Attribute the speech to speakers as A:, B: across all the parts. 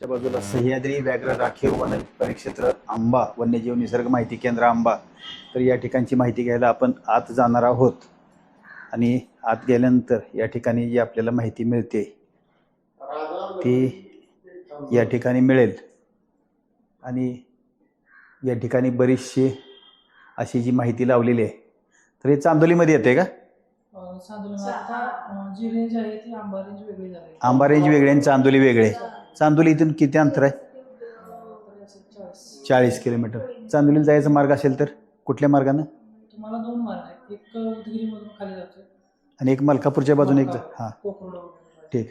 A: च्या बाजूला सह्याद्री व्याघ्र राखीव वन परिक्षेत्र आंबा वन्यजीव निसर्ग माहिती केंद्र आंबा. तर या ठिकाणची माहिती घ्यायला आपण आत जाणार आहोत. आणि आत गेल्यानंतर या ठिकाणी जी आपल्याला माहिती मिळते ती या ठिकाणी मिळेल. आणि या ठिकाणी बरीचशी अशी जी माहिती लावलेली आहे तर हे चांदोलीमध्ये येते का?
B: आंबा रेंज वेगळे
A: आणि चांदोली वेगळे चांदोली इथून किती अंतर आहे?
B: चाळीस
A: किलोमीटर. चांदोलीला जायचा मार्ग असेल तर कुठल्या मार्गानं?
B: तुम्हाला दोन मार्ग आहेत. एक उदगिरीमधून खाली जातोय.
A: आणि एक मलकापूरच्या बाजूने एक हां. ठीक.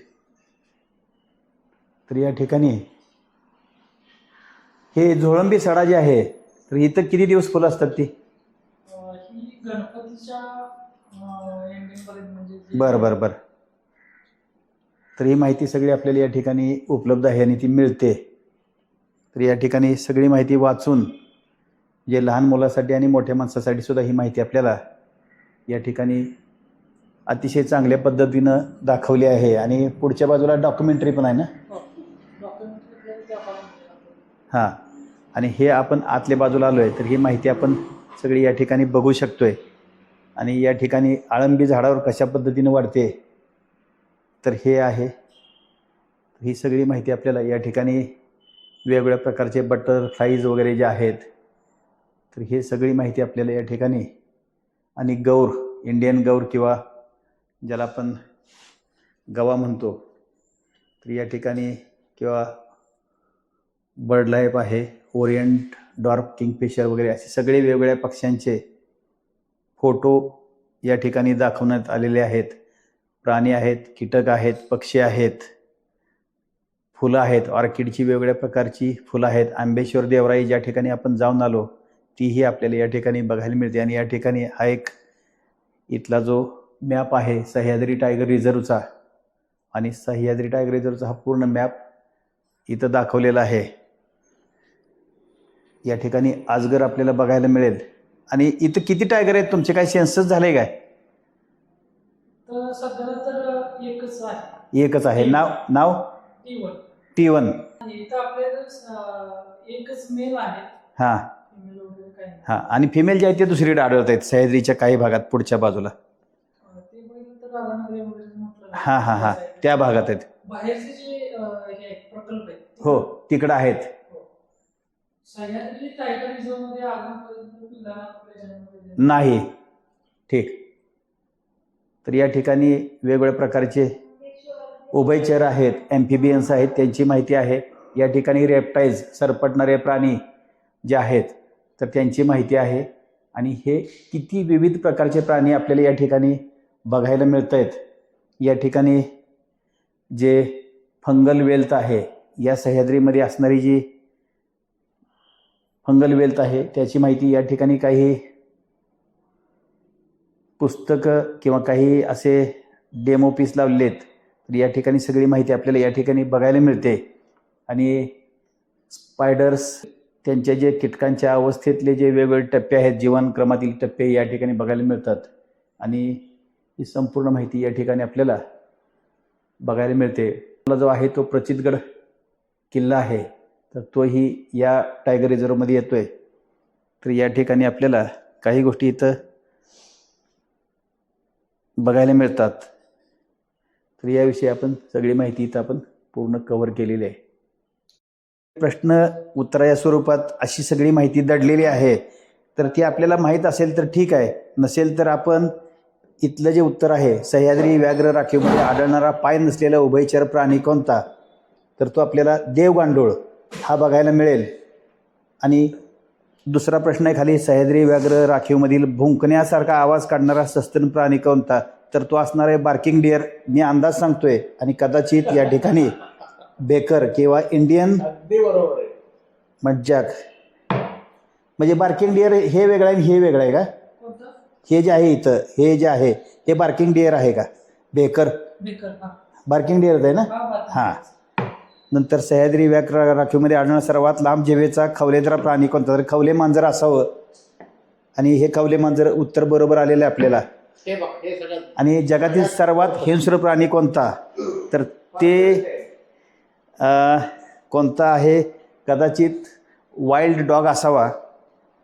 A: तर या ठिकाणी हे झोळंबी सडा जे आहे तर इथं किती दिवस फुलं असतात ती?
B: म्हणजे
A: बरं बरं बरं. तर ही माहिती सगळी आपल्याला या ठिकाणी उपलब्ध आहे आणि ती मिळते. तर या ठिकाणी सगळी माहिती वाचून जे लहान मुलासाठी आणि मोठ्या माणसासाठी सुद्धा ही माहिती आपल्याला या ठिकाणी अतिशय चांगल्या पद्धतीनं दाखवली आहे. आणि पुढच्या बाजूला डॉक्युमेंटरी पण आहे ना?
B: हो.
A: हां. आणि हे आपण आतल्या बाजूला आलो आहे तर ही माहिती आपण सगळी या ठिकाणी बघू शकतोय. आणि या ठिकाणी आळंबी झाडावर कशा पद्धतीनं वाढते तर हे आहे. ही सगळी माहिती आपल्याला या ठिकाणी वेगवेगळ्या प्रकारचे बटरफ्लाईज वगैरे जे आहेत तर हे सगळी माहिती आपल्याला या ठिकाणी. आणि गौर इंडियन गौर किंवा ज्याला आपण गवा म्हणतो तर या ठिकाणी किंवा बर्ड लाईफ आहे ओरिएंट डॉर्फ किंगफिशर वगैरे असे सगळे वेगवेगळ्या पक्ष्यांचे फोटो या ठिकाणी दाखवण्यात आलेले आहेत. प्राणी आहेत कीटक आहेत पक्षी आहेत. फुलं आहेत ऑर्किडची वेगवेगळ्या प्रकारची फुलं आहेत. आंबेश्वर देवराई ज्या ठिकाणी आपण जाऊन आलो तीही आपल्याला या ठिकाणी बघायला मिळते. आणि या ठिकाणी हा एक इथला जो मॅप आहे सह्याद्री टायगर रिझर्वचा आणि सह्याद्री टायगर रिझर्वचा हा पूर्ण मॅप इथं दाखवलेला आहे. या ठिकाणी आजगर आपल्याला बघायला मिळेल. आणि इथं किती टायगर आहेत? तुमचे काय सेन्सस झाले काय?
B: सर एकच आहे.
A: नाव नाव?
B: टी वन
A: हां. हां. आणि फिमेल जे आहेत ते दुसरीकडे आढळत आहेत सह्याद्रीच्या काही भागात पुढच्या बाजूला. हां हां हां. त्या भागात आहेत.
B: हे
A: हो. तिकडं आहेत.
B: हो.
A: नाही. ठीक. तर या ठिकाणी वेगवेगळ्या प्रकारचे उभयचर आहेत एम्फिबियन्स आहेत त्यांची माहिती आहे. या ठिकाणी रेप्टाईज सरपटणारे प्राणी जे आहेत तर त्यांची माहिती आहे. आणि हे किती विविध प्रकारचे प्राणी आपल्याला या ठिकाणी बघायला मिळत आहेत या ठिकाणी जे फंगल वेल्थ आहे या सह्याद्रीमध्ये असणारी जी फंगल वेल्थ आहे त्याची माहिती या ठिकाणी काही पुस्तकं किंवा काही असे डेमो पीस लावलेले आहेत तर या ठिकाणी सगळी माहिती आपल्याला या ठिकाणी बघायला मिळते. आणि स्पायडर्स त्यांच्या जे कीटकांच्या अवस्थेतले जे वेगवेगळे टप्पे आहेत जीवनक्रमातील टप्पे या ठिकाणी बघायला मिळतात. आणि ही संपूर्ण माहिती या ठिकाणी आपल्याला बघायला मिळते. आपला जो आहे तो प्रचितगड किल्ला आहे तर तोही या टायगर रिझर्वमध्ये येतोय. तर या ठिकाणी आपल्याला काही गोष्टी इथं बघायला मिळतात. तर याविषयी आपण सगळी माहिती इथं आपण पूर्ण कव्हर केलेली आहे. प्रश्न उत्तरा स्वरूपात अशी सगळी माहिती दडलेली आहे. तर ती आपल्याला माहीत असेल तर ठीक आहे. नसेल तर आपण इथलं जे उत्तर आहे सह्याद्री व्याघ्र राखीवमध्ये आढळणारा पाय नसलेला उभयचर प्राणी कोणता? तर तो आपल्याला देवगांडूळ हा बघायला मिळेल. आणि दुसरा प्रश्न आहे खाली सह्याद्री व्याघ्र राखीवमधील भुंकण्यासारखा आवाज काढणारा सस्तन प्राणी कोणता? तर तो असणार आहे बार्किंग डिअर मी अंदाज सांगतोय आणि कदाचित या ठिकाणी बेकर किंवा इंडियन मज्जाक. म्हणजे बार्किंग डिअर हे वेगळं आहे आणि हे वेगळं आहे का? हे जे आहे इथं हे जे आहे हे बार्किंग डिअर आहे का? बेकर
B: बेकर
A: बार्किंग डिअर आहे ना?
B: हा
A: नंतर सह्याद्री व्याघ्र राखीवमध्ये आढळणारा सर्वात लांब जिभेचा खवलेदार प्राणी कोणता? तर खवले मांजर असावं. आणि हे खवले मांजर उत्तर बरोबर आलेलं आहे आपल्याला. आणि जगातील सर्वात हिंस्र प्राणी कोणता? तर ते कोणता आहे? कदाचित वाईल्ड डॉग असावा.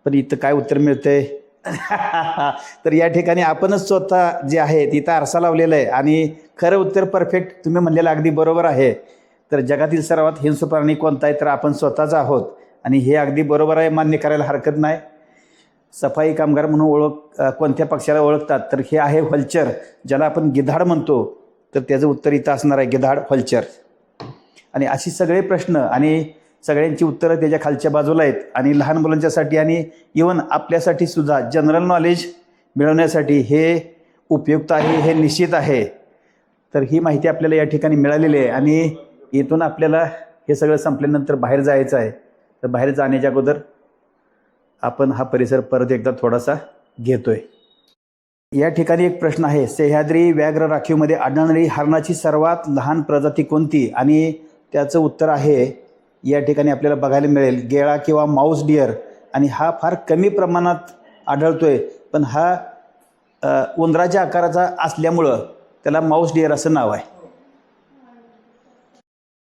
A: पण इथं काय उत्तर मिळतंय? तर या ठिकाणी आपणच स्वतः जे आहे तिथं आरसा लावलेला आहे. आणि खरं उत्तर परफेक्ट तुम्ही म्हणलेलं अगदी बरोबर आहे. तर जगातील सर्वात हिंस्र प्राणी कोणता आहे? तर आपण स्वतःच आहोत. आणि हे अगदी बरोबर आहे मान्य करायला हरकत नाही. सफाई कामगार म्हणून ओळख कोणत्या पक्षाला ओळखतात तर हे आहे व्हल्चर ज्याला आपण गिधाड म्हणतो तर त्याचं उत्तर इथं असणार आहे गिधाड व्हल्चर आणि अशी सगळे प्रश्न आणि सगळ्यांची उत्तरं त्याच्या खालच्या बाजूला आहेत. आणि लहान मुलांच्यासाठी आणि इवन आपल्यासाठी सुद्धा जनरल नॉलेज मिळवण्यासाठी हे उपयुक्त आहे हे निश्चित आहे. तर ही माहिती आपल्याला या ठिकाणी मिळालेली आहे. आणि इथून आपल्याला हे सगळं संपल्यानंतर बाहेर जायचं आहे. तर बाहेर जाण्याच्या अगोदर आपण हा परिसर परत एकदा थोडासा घेतोय. या ठिकाणी एक प्रश्न आहे. सह्याद्री व्याघ्र राखीवमध्ये आढळणारी हरणाची सर्वात लहान प्रजाती कोणती? आणि त्याचं उत्तर आहे या ठिकाणी आपल्याला बघायला मिळेल. गेळा किंवा माऊस डिअर. आणि हा फार कमी प्रमाणात आढळतोय. पण हा उंदराच्या आकाराचा असल्यामुळं त्याला माऊस डिअर असं नाव आहे.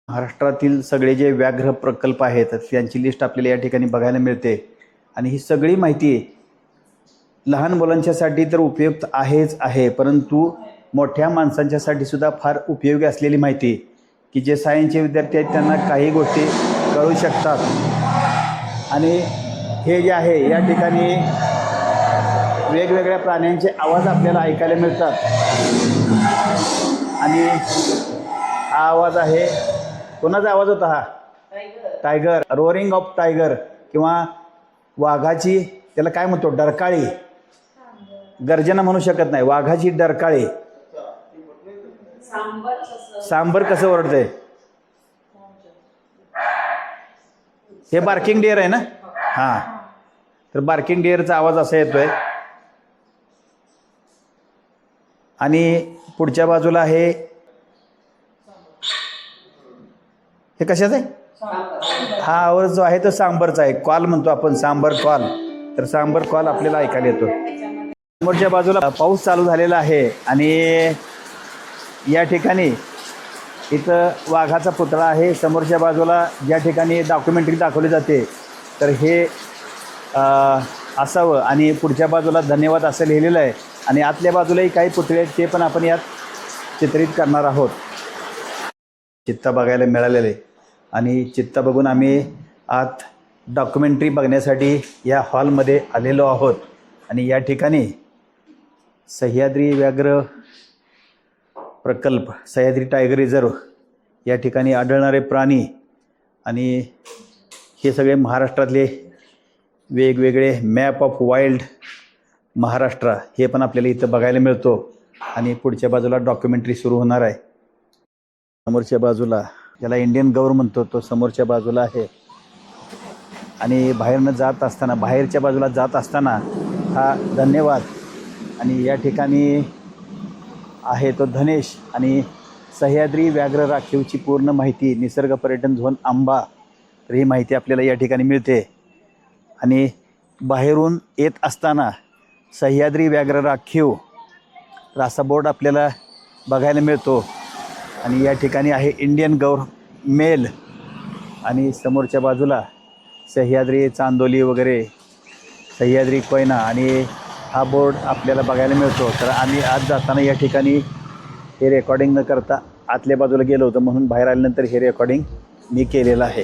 A: महाराष्ट्रातील सगळे जे व्याघ्र प्रकल्प आहेत त्यांची लिस्ट आपल्याला या ठिकाणी बघायला मिळते. आणि ही सगळी माहिती लहान मुलांच्यासाठी तर उपयुक्त आहेच आहे परंतु मोठ्या माणसांच्यासाठी सुद्धा फार उपयोगी असलेली माहिती की जे सायन्सचे विद्यार्थी आहेत त्यांना काही गोष्टी कळू शकतात. आणि हे जे आहे या ठिकाणी वेगवेगळ्या प्राण्यांचे आवाज आपल्याला ऐकायला मिळतात. आणि हा आवाज आहे कोणाचा आवाज होता हा? टायगर रोअरिंग ऑफ टायगर किंवा वाघाची त्याला काय म्हणतो? डरकाळी. गर्जना म्हणू शकत नाही. वाघाची डरकाळी. सांबर कसं ओरडतंय? हे बार्किंग डिअर आहे ना? हां. तर बार्किंग डिअरचा आवाज असा येतोय. आणि पुढच्या बाजूला आहे हे कशाचं आहे? हा आवाज जो आहे तो सांबरचा आहे. कॉल म्हणतो आपण सांबर कॉल. तर सांबर कॉल आपल्याला ऐकायला येतो. समोरच्या बाजूला पाऊस चालू झालेला आहे आणि या ठिकाणी इथं वाघाचा पुतळा आहे. समोरच्या बाजूला ज्या ठिकाणी डॉक्युमेंटरी दाखवली जाते तर हे असावं आणि पुढच्या बाजूला धन्यवाद असं लिहिलेलं आहे. आणि आतल्या बाजूलाही काही पुतळे आहेत ते पण आपण यात चित्रित करणार आहोत. चित्ता बघायला मिळालेले आणि चित्ता बघून आम्ही आत डॉक्युमेंटरी बघण्यासाठी या हॉलमध्ये आलेलो आहोत. आणि या ठिकाणी सह्याद्री व्याघ्र प्रकल्प सह्याद्री टायगर रिझर्व या ठिकाणी आढळणारे प्राणी आणि हे सगळे महाराष्ट्रातले वेगवेगळे मॅप ऑफ वाईल्ड महाराष्ट्र हे पण आपल्याला इथं बघायला मिळतो. आणि पुढच्या बाजूला डॉक्युमेंटरी सुरू होणार आहे. समोरच्या बाजूला ज्याला इंडियन गौर म्हणतो तो समोरच्या बाजूला आहे. आणि बाहेरनं जात असताना बाहेरच्या बाजूला जात असताना हा धन्यवाद. आणि या ठिकाणी आहे तो धनेश आणि सह्याद्री व्याघ्र राखीवची पूर्ण माहिती निसर्ग पर्यटन झोन आंबा तर ही माहिती आपल्याला या ठिकाणी मिळते. आणि बाहेरून येत असताना सह्याद्री व्याघ्र राखीव तर असा बोर्ड आपल्याला बघायला मिळतो. आणि या ठिकाणी आहे इंडियन गौर मेल. आणि समोरच्या बाजूला सह्याद्री चांदोली वगैरे सह्याद्री कोयना. आणि हा बोर्ड आपल्याला बघायला मिळतो. तर आम्ही आज जाताना या ठिकाणी हे रेकॉर्डिंग न करता आतल्या बाजूला गेलो होतो. म्हणून बाहेर आल्यानंतर हे रेकॉर्डिंग मी केलेलं आहे.